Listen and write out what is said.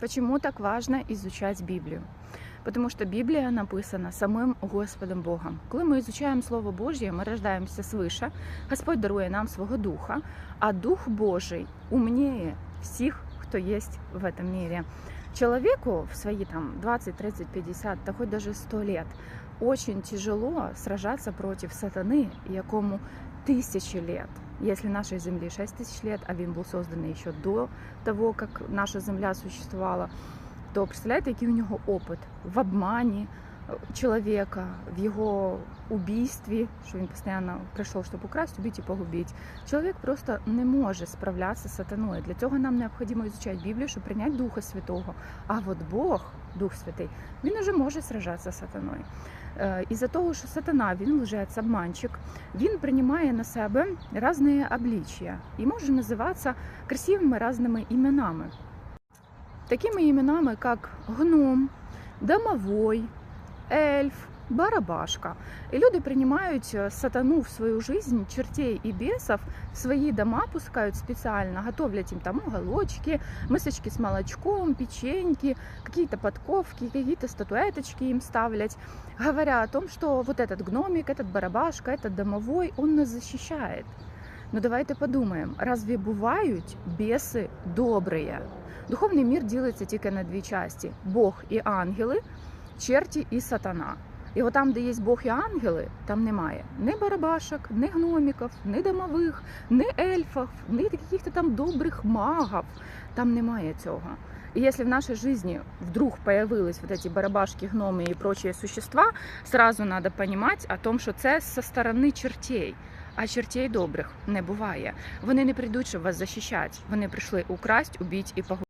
Почему так важно изучать Библию? Потому что Библия написана самим Господом Богом. Коли ми изучаємо Слово Божє, ми рождаємося свыше. Господь дарує нам свого духа, а Дух Божий умніє всіх, хто є в этом мире. Человеку в свои там 20, 30, 50, да хоть даже 100 лет очень тяжело сражаться против сатаны, якому тысячи лет. Если нашей Земле 6 тысяч лет, а він був созданий ще до того, как наша Земля существовала, то представляєте, який у нього опит в обмані чоловіка, в його убійстві, що він постійно прийшов, щоб украсть, убити і погубити. Чоловік просто не може справлятися з сатаною. Для цього нам необхідно изучати Біблію, щоб прийняти Духа Святого. А от Бог, Дух Святий, він уже може сражатися з сатаною. Е, Із-за того, що сатана він лжець, обманщик, він приймає на себе різні обличчя і може називатися красивими різними іменами. Такими іменами, як гном, домовой, ельф, барабашка. І люди приймають е, сатану в свою жизнь, чертей і бесов, в свої дома пускають специально, готовлять им там уголочки, мисочки с молочком, печеньки, какие-то подковки, какие-то статуэточки им ставлять, говоря о том, что вот этот гномик, этот барабашка, этот домовой, он нас защищает. Ну давайте подумаємо, разве бувають біси добрі? Духовний мір ділиться тільки на дві часті: Бог і ангели, черті і сатана. І от там, де є Бог і ангели, там немає ні барабашок, ні гномиків, ні домових, ні ельфів, ні якихось там добрих магів. Там немає цього. И если в нашей жизни вдруг появились вот эти барабашки, гномы и прочие существа, сразу надо понимать о том, що це со сторони чертей. А чертей добрих не буває. Вони не прийдуть, щоб вас захищати. Вони прийшли украсть, убити і погубити.